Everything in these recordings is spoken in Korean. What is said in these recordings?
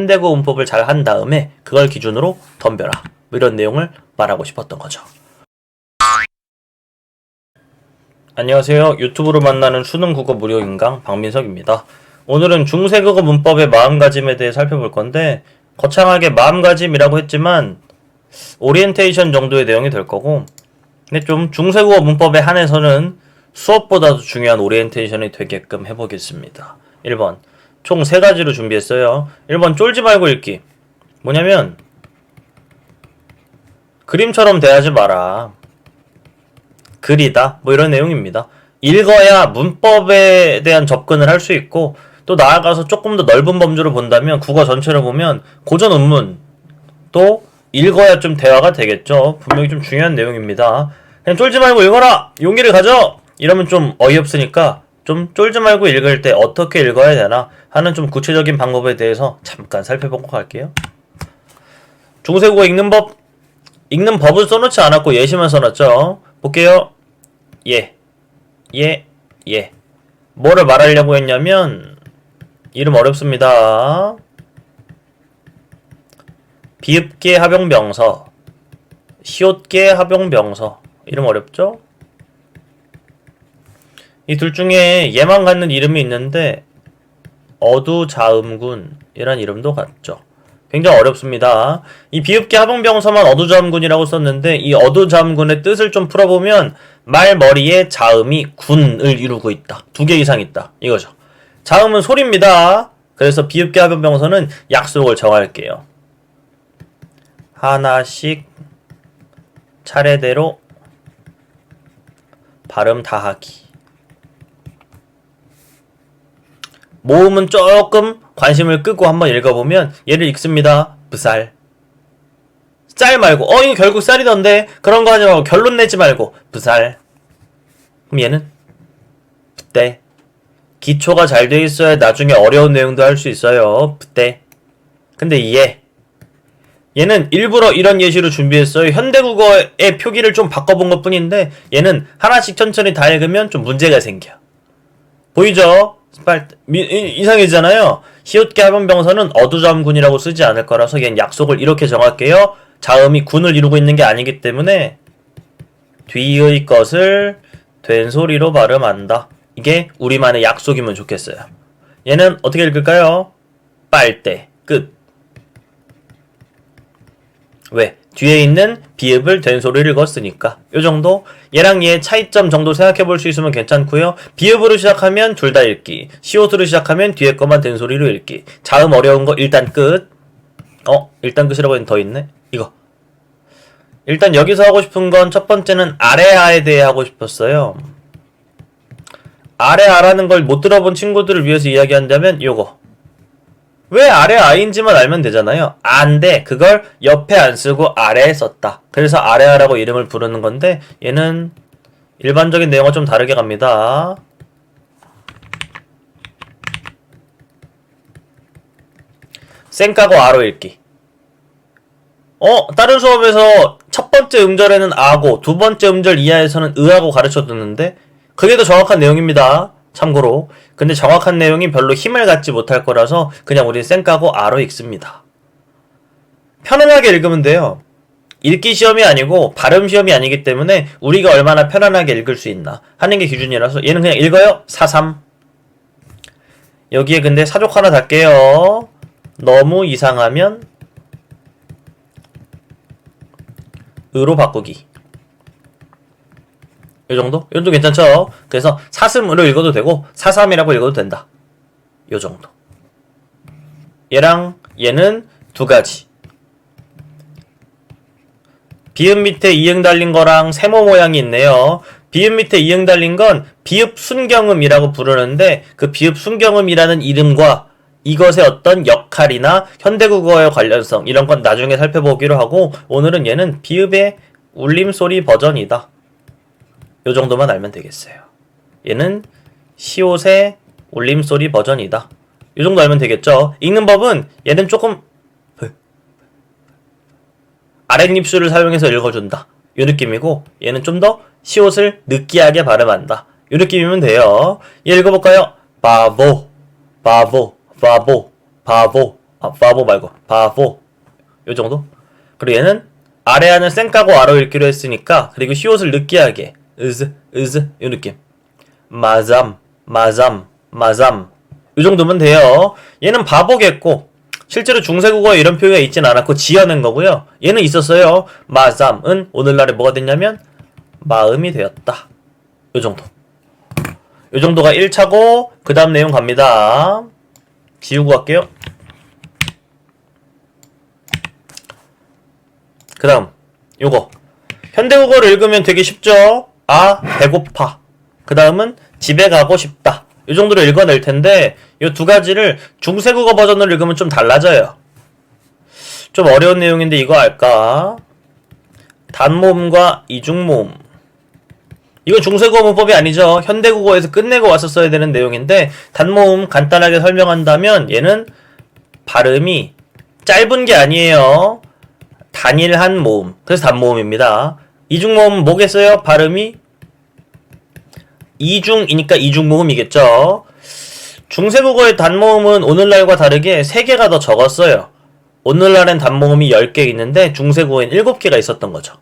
현대고 문법을 잘 한 다음에 그걸 기준으로 덤벼라. 뭐 이런 내용을 말하고 싶었던 거죠. 안녕하세요. 유튜브로 만나는 수능 국어 무료 인강 박민석입니다. 오늘은 중세국어 문법의 마음가짐에 대해 살펴볼 건데 거창하게 마음가짐이라고 했지만 오리엔테이션 정도의 내용이 될 거고 근데 좀 중세국어 문법에 한해서는 수업보다도 중요한 오리엔테이션이 되게끔 해보겠습니다. 1번 총 세 가지로 준비했어요. 1번 쫄지 말고 읽기 뭐냐면 그림처럼 대하지 마라. 글이다. 뭐 이런 내용입니다. 읽어야 문법에 대한 접근을 할 수 있고 또 나아가서 조금 더 넓은 범주로 본다면 국어 전체를 보면 고전 운문 또 읽어야 좀 대화가 되겠죠. 분명히 좀 중요한 내용입니다. 그냥 쫄지 말고 읽어라! 용기를 가져! 이러면 좀 어이없으니까 좀 쫄지 말고 읽을 때 어떻게 읽어야 되나 하는 좀 구체적인 방법에 대해서 잠깐 살펴보고 갈게요. 중세국어 읽는 법, 읽는 법을 써놓지 않았고 예시만 써놨죠. 볼게요. 예, 예, 예. 뭐를 말하려고 했냐면 이름 어렵습니다. 비읍계 합용명서, 시옷계 합용명서. 이름 어렵죠? 이 둘 중에 얘만 갖는 이름이 있는데 어두자음군이란 이름도 같죠. 굉장히 어렵습니다. 이 비읍계 합용병서만 어두자음군이라고 썼는데 이 어두자음군의 뜻을 좀 풀어보면 말머리에 자음이 군을 이루고 있다. 두 개 이상 있다. 이거죠. 자음은 소리입니다. 그래서 비읍계 합용병서는 약속을 정할게요. 하나씩 차례대로 발음 다 하기. 모음은 조금 관심을 끄고 한번 읽어보면 얘를 읽습니다. 부살. 쌀 말고 어 이거 결국 쌀이던데 그런 거 하지 말고 결론 내지 말고 부살. 그럼 얘는 부대. 기초가 잘 돼 있어야 나중에 어려운 내용도 할 수 있어요. 부대. 근데 얘 얘는 일부러 이런 예시로 준비했어요. 현대국어의 표기를 좀 바꿔본 것 뿐인데 얘는 하나씩 천천히 다 읽으면 좀 문제가 생겨. 보이죠? 빨 미- 이- 이상해지잖아요. 히읗계 합원병서는 어두자음군이라고 쓰지 않을 거라서 얘는 약속을 이렇게 정할게요. 자음이 군을 이루고 있는 게 아니기 때문에 뒤의 것을 된 소리로 발음한다. 이게 우리만의 약속이면 좋겠어요. 얘는 어떻게 읽을까요? 빨대 끝. 왜? 뒤에 있는 비읍을 된 소리를 읽었으니까. 요 정도? 얘랑 얘의 차이점 정도 생각해 볼 수 있으면 괜찮고요. 비읍으로 시작하면 둘 다 읽기. 시옷으로 시작하면 뒤에 것만 된 소리로 읽기. 자음 어려운 거 일단 끝. 어? 일단 끝이라고 했는데 더 있네? 이거. 일단 여기서 하고 싶은 건 첫 번째는 아래아에 대해 하고 싶었어요. 아래아라는 걸 못 들어본 친구들을 위해서 이야기한다면 요거. 왜 아래 아인지만 알면 되잖아요. 안데 그걸 옆에 안 쓰고 아래에 썼다. 그래서 아래아라고 이름을 부르는 건데 얘는 일반적인 내용과 좀 다르게 갑니다. 쌩까고 아로 읽기. 어, 다른 수업에서 첫 번째 음절에는 아고, 두 번째 음절 이하에서는 으하고 가르쳐 줬는데, 그게 더 정확한 내용입니다. 참고로. 근데 정확한 내용이 별로 힘을 갖지 못할 거라서 그냥 우리 쌩까고 아로 읽습니다. 편안하게 읽으면 돼요. 읽기 시험이 아니고 발음 시험이 아니기 때문에 우리가 얼마나 편안하게 읽을 수 있나 하는 게 기준이라서 얘는 그냥 읽어요. 43. 여기에 근데 사족 하나 달게요. 너무 이상하면 으로 바꾸기. 이 정도? 이 정도 괜찮죠? 그래서 사슴으로 읽어도 되고 사삼이라고 읽어도 된다. 요 정도. 얘랑 얘는 두 가지. 비읍 밑에 이응 달린 거랑 세모 모양이 있네요. 비읍 밑에 이응 달린 건 비읍 순경음이라고 부르는데 그 비읍 순경음이라는 이름과 이것의 어떤 역할이나 현대국어의 관련성 이런 건 나중에 살펴보기로 하고 오늘은 얘는 비읍의 울림소리 버전이다. 요 정도만 알면 되겠어요. 얘는 시옷의 울림소리 버전이다. 요 정도 알면 되겠죠. 읽는 법은 얘는 조금 아랫입술을 사용해서 읽어준다. 요 느낌이고 얘는 좀 더 시옷을 느끼하게 발음한다. 요 느낌이면 돼요. 얘 읽어볼까요? 바보, 바보, 바보, 바보, 아, 바보 말고 바보 요 정도? 그리고 얘는 아래 하는 쌩까고 아로 읽기로 했으니까 그리고 시옷을 느끼하게 으즈 으즈 요 느낌. 마잠 마잠 마잠. 요 정도면 돼요. 얘는 바보겠고 실제로 중세국어에 이런 표현이 있진 않았고 지어낸 거고요. 얘는 있었어요. 마잠은 오늘날에 뭐가 됐냐면 마음이 되었다. 요 정도. 요 정도가 1차고 그 다음 내용 갑니다. 지우고 갈게요. 그 다음 요거. 현대국어를 읽으면 되게 쉽죠 아 배고파. 그 다음은 집에 가고 싶다. 이 정도로 읽어낼 텐데 이 두 가지를 중세국어 버전으로 읽으면 좀 달라져요. 좀 어려운 내용인데 이거 알까? 단모음과 이중모음. 이거 중세국어 문법이 아니죠. 현대국어에서 끝내고 왔었어야 되는 내용인데 단모음 간단하게 설명한다면 얘는 발음이 짧은 게 아니에요. 단일한 모음. 그래서 단모음입니다. 이중모음은 뭐겠어요? 발음이 이중이니까 이중모음이겠죠. 중세국어의 단모음은 오늘날과 다르게 3개가 더 적었어요. 오늘날엔 단모음이 10개 있는데 중세국어엔 7개가 있었던 거죠.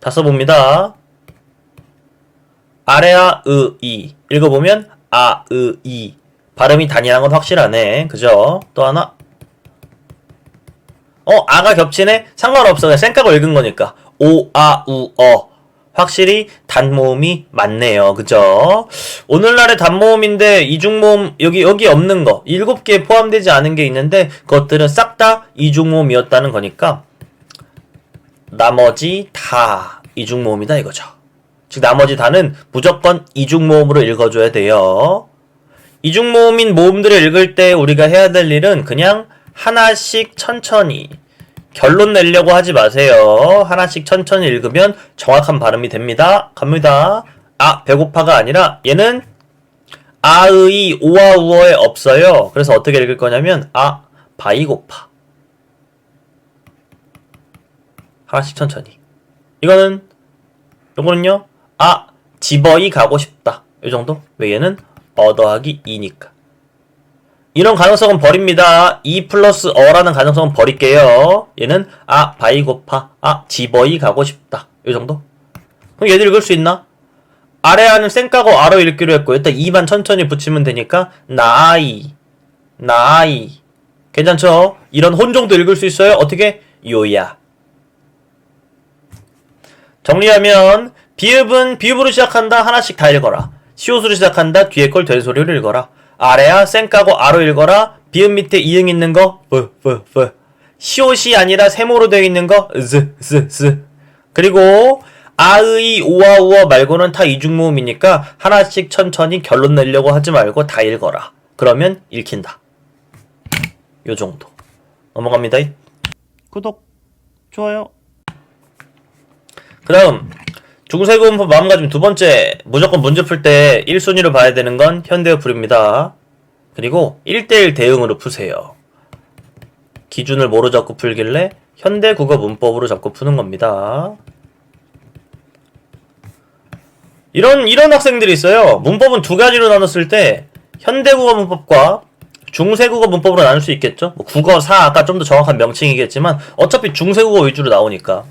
다 써봅니다. 아래아 으, 이. 읽어보면 아, 으, 이. 발음이 단일한 건 확실하네. 그죠? 또 하나 어, 아가 겹치네? 상관없어. 그냥 쌩까고 읽은 거니까. 오, 아, 우, 어. 확실히 단모음이 맞네요. 그죠? 오늘날의 단모음인데 이중모음 여기 여기 없는 거 일곱 개 포함되지 않은 게 있는데 그것들은 싹 다 이중모음이었다는 거니까 나머지 다 이중모음이다 이거죠. 즉 나머지 다는 무조건 이중모음으로 읽어줘야 돼요. 이중모음인 모음들을 읽을 때 우리가 해야 될 일은 그냥 하나씩 천천히 결론 내려고 하지 마세요. 하나씩 천천히 읽으면 정확한 발음이 됩니다. 갑니다. 아, 배고파가 아니라 얘는 아의 오와 우어에 없어요. 그래서 어떻게 읽을 거냐면 아, 바이고파. 하나씩 천천히. 이거는 요거는요. 아, 집어이 가고 싶다. 요 정도? 왜 얘는 얻어하기 2니까. 이런 가능성은 버립니다. 2 플러스 어라는 가능성은 버릴게요. 얘는 아 바이고파 아 집어이 가고 싶다. 이 정도? 그럼 얘들 읽을 수 있나? 아래 하는 쌩까고 아로 읽기로 했고 일단 2만 천천히 붙이면 되니까 나이 나이 괜찮죠? 이런 혼종도 읽을 수 있어요. 어떻게? 요야 정리하면 비읍은 비읍으로 시작한다 하나씩 다 읽어라. 시옷으로 시작한다 뒤에 걸 된소리로 읽어라. 아래야 쌩까고 아로 읽어라. 비읍 밑에 이응 있는 거 뿌, 뿌, 뿌. 시옷이 아니라 세모로 되어 있는 거 즈, 즈, 즈. 그리고 아의 오와 우어 말고는 다 이중모음이니까 하나씩 천천히 결론 내려고 하지 말고 다 읽어라. 그러면 읽힌다. 요 정도. 넘어갑니다. 구독, 좋아요. 그 다음 문법 마음가짐 두 번째 무조건 문제 풀 때 1순위로 봐야 되는 건 현대어 풀입니다. 그리고 1대1 대응으로 푸세요. 기준을 뭐로 잡고 풀길래 현대 국어 문법으로 잡고 푸는 겁니다. 이런 이런 학생들이 있어요. 문법은 두 가지로 나눴을 때 현대 국어 문법과 중세 국어 문법으로 나눌 수 있겠죠? 뭐 국어 사 아까 좀 더 정확한 명칭이겠지만 어차피 중세 국어 위주로 나오니까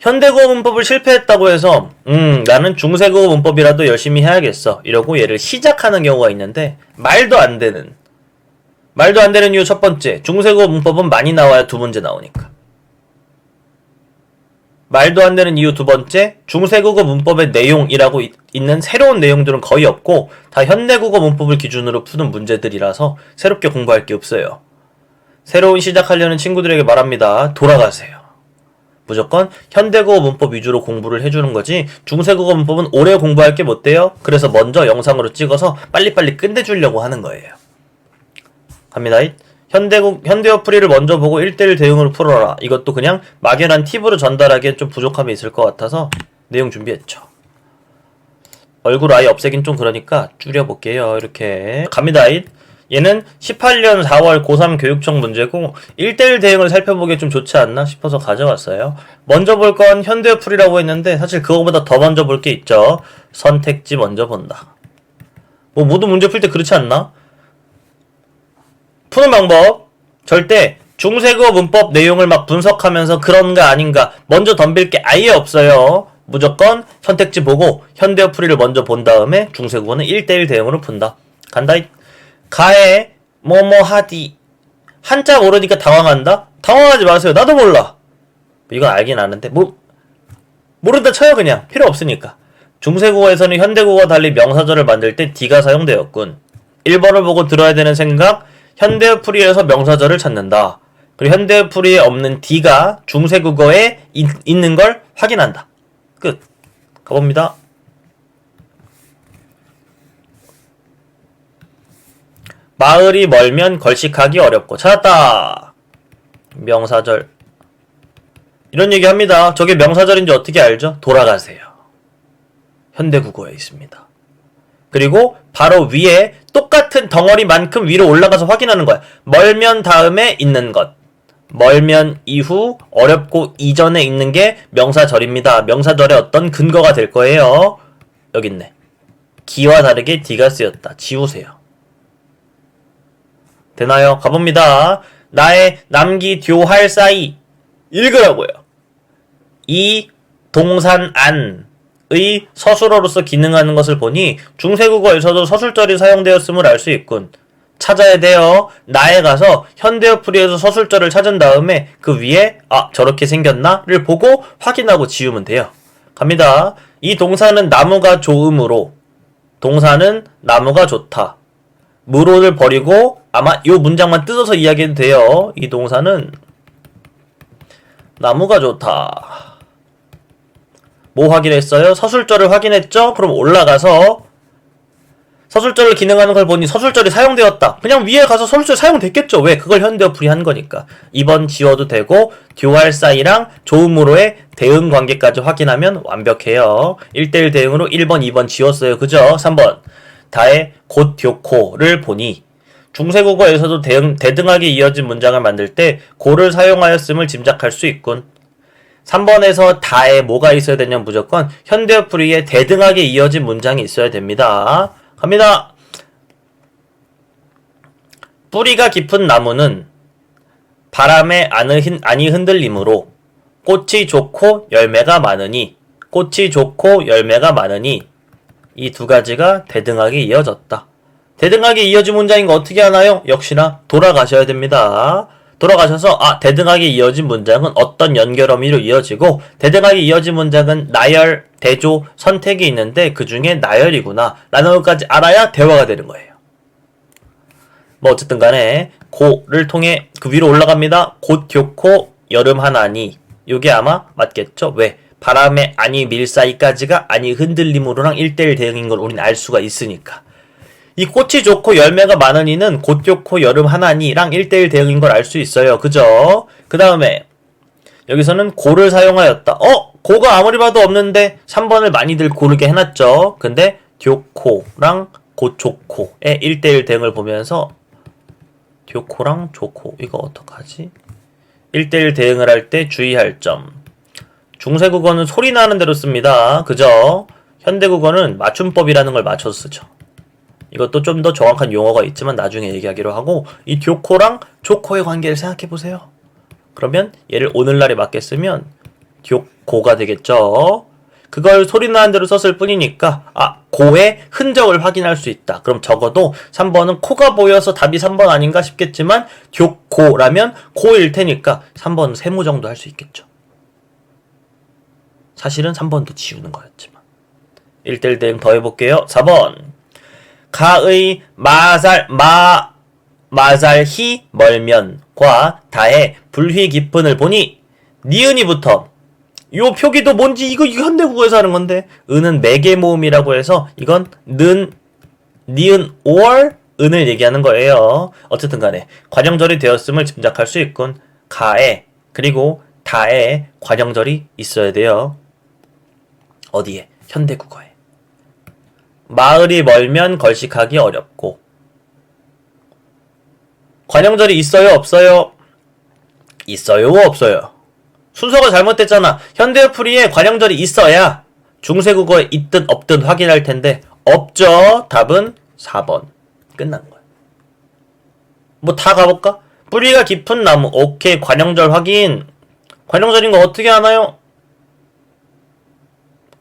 현대국어 문법을 실패했다고 해서 음 나는 중세국어 문법이라도 열심히 해야겠어. 이러고 얘를 시작하는 경우가 있는데 말도 안 되는 말도 안 되는 이유 첫 번째 중세국어 문법은 많이 나와야 두 문제 나오니까. 말도 안 되는 이유 두 번째 중세국어 문법의 내용이라고 있- 있는 새로운 내용들은 거의 없고 다 현대국어 문법을 기준으로 푸는 문제들이라서 새롭게 공부할 게 없어요. 새로운 시작하려는 친구들에게 말합니다. 돌아가세요 무조건 현대국어 문법 위주로 공부를 해주는 거지 중세국어 문법은 오래 공부할 게 못 돼요. 그래서 먼저 영상으로 찍어서 빨리빨리 끝내주려고 하는 거예요. 갑니다. 현대국 현대어 풀이를 먼저 보고 1대1 대응으로 풀어라. 이것도 그냥 막연한 팁으로 전달하기엔 좀 부족함이 있을 것 같아서 내용 준비했죠. 얼굴 아예 없애긴 좀 그러니까 줄여볼게요. 이렇게 갑니다. 얘는 18년 4월 고3 교육청 문제고 1대1 대응을 살펴보기에 좀 좋지 않나 싶어서 가져왔어요. 먼저 볼 건 현대어 풀이라고 했는데 사실 그거보다 더 먼저 볼 게 있죠. 선택지 먼저 본다. 뭐 모두 문제 풀 때 그렇지 않나? 푸는 방법. 절대 중세국어 문법 내용을 막 분석하면서 그런가 아닌가 먼저 덤빌 게 아예 없어요. 무조건 선택지 보고 현대어 풀이를 먼저 본 다음에 중세국어는 1대1 대응으로 푼다. 간다. 가에 뭐뭐 하디 한자 모르니까 당황한다? 당황하지 마세요. 나도 몰라. 이건 알긴 아는데 뭐 모른다 쳐요 그냥 필요 없으니까. 중세국어에서는 현대국어와 달리 명사절을 만들 때 D가 사용되었군. 1번을 보고 들어야 되는 생각, 현대어 풀이에서 명사절을 찾는다. 그리고 현대어 풀이에 없는 D가 중세국어에 있, 있는 걸 확인한다. 끝. 가봅니다. 마을이 멀면 걸식하기 어렵고 찾았다. 명사절. 이런 얘기 합니다. 저게 명사절인지 어떻게 알죠? 돌아가세요. 현대 국어에 있습니다. 그리고 바로 위에 똑같은 덩어리만큼 위로 올라가서 확인하는 거야. 멀면 다음에 있는 것. 멀면 이후 어렵고 이전에 있는 게 명사절입니다. 명사절의 어떤 근거가 될 거예요. 여기 있네. 기와 다르게 D가 쓰였다. 지우세요. 되나요? 가봅니다. 나의 남기 듀할 사이 읽으라고요. 이 동산 안의 서술어로서 기능하는 것을 보니 중세국어에서도 서술절이 사용되었음을 알 수 있군. 찾아야 돼요. 나에 가서 현대어 풀이에서 서술절을 찾은 다음에 그 위에 아 저렇게 생겼나를 보고 확인하고 지우면 돼요. 갑니다. 이 동사는 나무가 좋음으로 동사는 나무가 좋다. 무로를 버리고 아마 이 문장만 뜯어서 이야기해도 돼요. 이 동사는 나무가 좋다. 뭐 확인했어요? 서술절을 확인했죠? 그럼 올라가서 서술절을 기능하는 걸 보니 서술절이 사용되었다. 그냥 위에 가서 서술절 사용됐겠죠. 왜? 그걸 현대어 풀이한 거니까. 2번 지워도 되고 듀할 사이랑 조음으로의 대응 관계까지 확인하면 완벽해요. 1대1 대응으로 1번, 2번 지웠어요. 그죠? 3번 다의 곧 듀코를 보니 중세국어에서도 대응, 대등하게 이어진 문장을 만들 때 고를 사용하였음을 짐작할 수 있군. 3번에서 다에 뭐가 있어야 되냐 무조건 현대어 풀이에 대등하게 이어진 문장이 있어야 됩니다. 갑니다. 뿌리가 깊은 나무는 바람에 안이 흔들림으로 꽃이 좋고 열매가 많으니 꽃이 좋고 열매가 많으니 이 두 가지가 대등하게 이어졌다. 대등하게 이어진 문장인 거 어떻게 하나요? 역시나 돌아가셔야 됩니다. 돌아가셔서 아 대등하게 이어진 문장은 어떤 연결 어미로 이어지고 대등하게 이어진 문장은 나열, 대조, 선택이 있는데 그 중에 나열이구나 라는 것까지 알아야 대화가 되는 거예요. 뭐 어쨌든 간에 고를 통해 그 위로 올라갑니다. 곧 좋고 여름 하나니 요게 아마 맞겠죠? 왜? 바람에 아니 밀사이까지가 아니 흔들림으로랑 1대1 대응인 걸 우린 알 수가 있으니까. 이 꽃이 좋고 열매가 많으니는 곧 좋고 여름 하나니랑 1대1 대응인 걸 알 수 있어요. 그죠? 그 다음에 여기서는 고를 사용하였다. 어? 고가 아무리 봐도 없는데 3번을 많이들 고르게 해놨죠. 근데 듀코랑 곧 좋고의 1대1 대응을 보면서 듀코랑 좋고 이거 어떡하지? 1대1 대응을 할 때 주의할 점. 중세 국어는 소리 나는 대로 씁니다. 그죠? 현대 국어는 맞춤법이라는 걸 맞춰서 쓰죠. 이것도 좀 더 정확한 용어가 있지만 나중에 얘기하기로 하고 이 듀코랑 조코의 관계를 생각해 보세요. 그러면 얘를 오늘날에 맞게 쓰면 듀코가 되겠죠. 그걸 소리 나는 대로 썼을 뿐이니까 아 고의 흔적을 확인할 수 있다. 그럼 적어도 3번은 코가 보여서 답이 3번 아닌가 싶겠지만 듀코라면 고일 테니까 3번은 세모 정도 할 수 있겠죠. 사실은 3번도 지우는 거였지만 1대1 대응 더 해볼게요. 4번 가의 마살 마 마살히 멀면과 다의 불휘 깊은을 보니 니은이부터 요 표기도 뭔지 이거 이거 현대국어에서 하는 건데 은은 매개 모음이라고 해서 이건 는 니은 or 은을 얘기하는 거예요. 어쨌든 간에 관형절이 되었음을 짐작할 수 있군. 가에 그리고 다에 관형절이 있어야 돼요. 어디에? 현대국어에. 마을이 멀면 걸식하기 어렵고 관형절이 있어요 없어요? 있어요 없어요? 순서가 잘못됐잖아. 현대풀이에 관형절이 있어야 중세국어에 있든 없든 확인할 텐데 없죠. 답은 4번. 끝난 거야. 뭐 다 가볼까? 뿌리가 깊은 나무. 오케이. 관형절 확인. 관형절인 거 어떻게 하나요?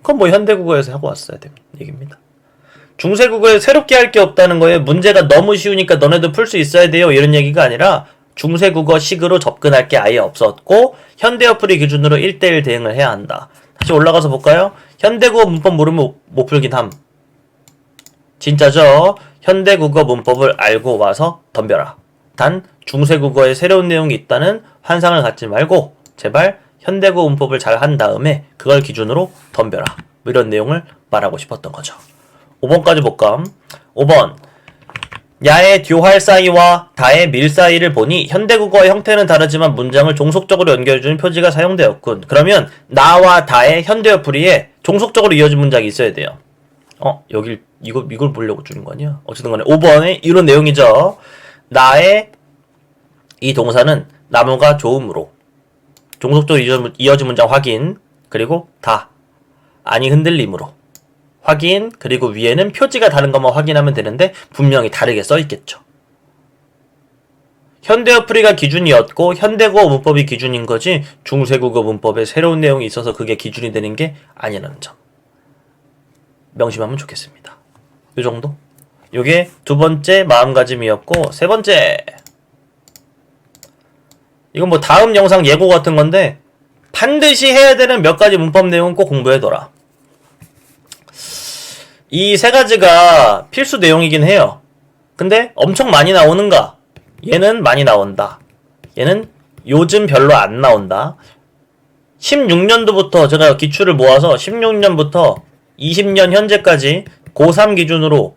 그건 뭐 현대국어에서 하고 왔어야 되는 얘기입니다. 중세국어에 새롭게 할 게 없다는 거예요. 문제가 너무 쉬우니까 너네도 풀 수 있어야 돼요. 이런 얘기가 아니라 중세국어식으로 접근할 게 아예 없었고 현대어 풀이 기준으로 1대1 대응을 해야 한다. 다시 올라가서 볼까요? 현대국어 문법 모르면 못 풀긴 함. 진짜죠? 현대국어 문법을 알고 와서 덤벼라. 단 중세국어에 새로운 내용이 있다는 환상을 갖지 말고 제발 현대국어 문법을 잘 한 다음에 그걸 기준으로 덤벼라. 뭐 이런 내용을 말하고 싶었던 거죠. 5번까지 볼까? 5번. 야의 듀할 사이와 다의 밀 사이를 보니 현대국어의 형태는 다르지만 문장을 종속적으로 연결해주는 표지가 사용되었군. 그러면 나와 다의 현대어 풀이에 종속적으로 이어진 문장이 있어야 돼요. 어, 여길 이거 이걸 보려고 주는 거 아니야? 어쨌든 간에 5번에 이런 내용이죠. 나의 이 동사는 나무가 좋음으로 종속적으로 이어진- 문장 확인 그리고 다 아니 흔들림으로 확인 그리고 위에는 표지가 다른 것만 확인하면 되는데 분명히 다르게 써 있겠죠. 현대어 풀이가 기준이었고 현대국어 문법이 기준인 거지 중세국어 문법에 새로운 내용이 있어서 그게 기준이 되는 게 아니라는 점 명심하면 좋겠습니다. 이 정도? 요게 두 번째 마음가짐이었고 세 번째 이건 뭐 다음 영상 예고 같은 건데 반드시 해야 되는 몇 가지 문법 내용은 꼭 공부해둬라. 이 세 가지가 필수 내용이긴 해요. 근데 엄청 많이 나오는가? 얘는 많이 나온다. 얘는 요즘 별로 안 나온다. 16년도부터 제가 기출을 모아서 16년부터 20년 현재까지 고3 기준으로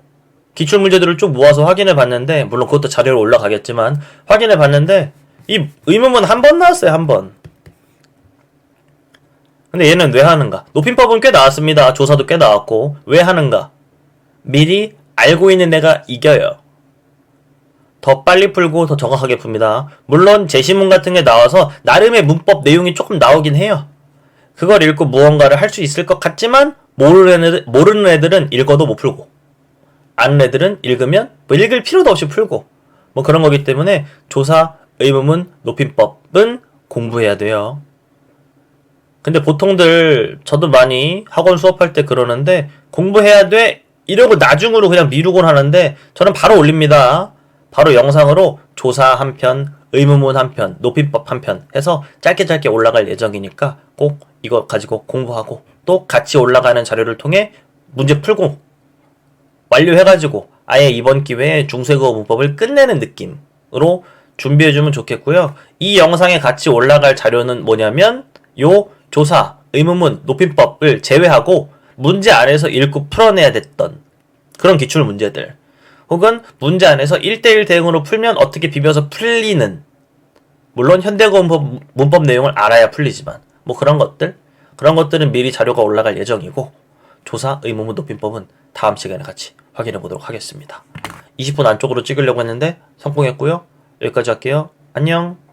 기출 문제들을 쭉 모아서 확인해 봤는데 물론 그것도 자료로 올라가겠지만 확인해 봤는데 이 의문문 한 번 나왔어요 한 번. 근데 얘는 왜 하는가? 높임법은 꽤 나왔습니다. 조사도 꽤 나왔고 왜 하는가? 미리 알고 있는 애가 이겨요. 더 빨리 풀고 더 정확하게 풉니다. 물론 제시문 같은 게 나와서 나름의 문법 내용이 조금 나오긴 해요. 그걸 읽고 무언가를 할 수 있을 것 같지만 모르는, 애들, 모르는 애들은 읽어도 못 풀고 아는 애들은 읽으면 뭐 읽을 필요도 없이 풀고 뭐 그런 거기 때문에 조사, 의문문, 높임법은 공부해야 돼요. 근데 보통들 저도 많이 학원 수업할 때 그러는데 공부해야 돼 이러고 나중으로 그냥 미루곤 하는데 저는 바로 올립니다. 바로 영상으로 조사 한 편, 의문문 한 편, 높임법 한 편 해서 짧게 짧게 올라갈 예정이니까 꼭 이거 가지고 공부하고 또 같이 올라가는 자료를 통해 문제 풀고 완료해가지고 아예 이번 기회에 중세국어 문법을 끝내는 느낌으로 준비해주면 좋겠고요. 이 영상에 같이 올라갈 자료는 뭐냐면 요 조사, 의문문, 높임법을 제외하고 문제 안에서 읽고 풀어내야 됐던 그런 기출 문제들 혹은 문제 안에서 1대1 대응으로 풀면 어떻게 비벼서 풀리는 물론 현대국어 문법, 문법 내용을 알아야 풀리지만 뭐 그런 것들 그런 것들은 미리 자료가 올라갈 예정이고 조사, 의문문, 높임법은 다음 시간에 같이 확인해 보도록 하겠습니다. 20분 안쪽으로 찍으려고 했는데 성공했고요. 여기까지 할게요. 안녕.